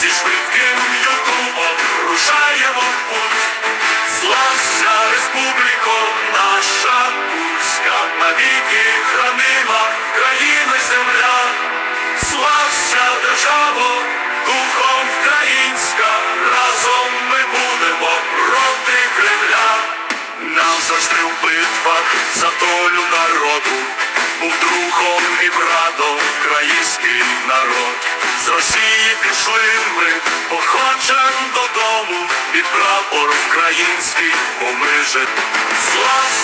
зі швидким ютубом рушаємо в путь. Слався республіко, наша Курська, навіки хранима країна земля. Слався державо, духом українська, разом ми будемо проти Кремля. Нам завжди в битвах за долю народу, був другом і братом український народ. З Росії пішли ми, додому, і прапор український, помиже. ми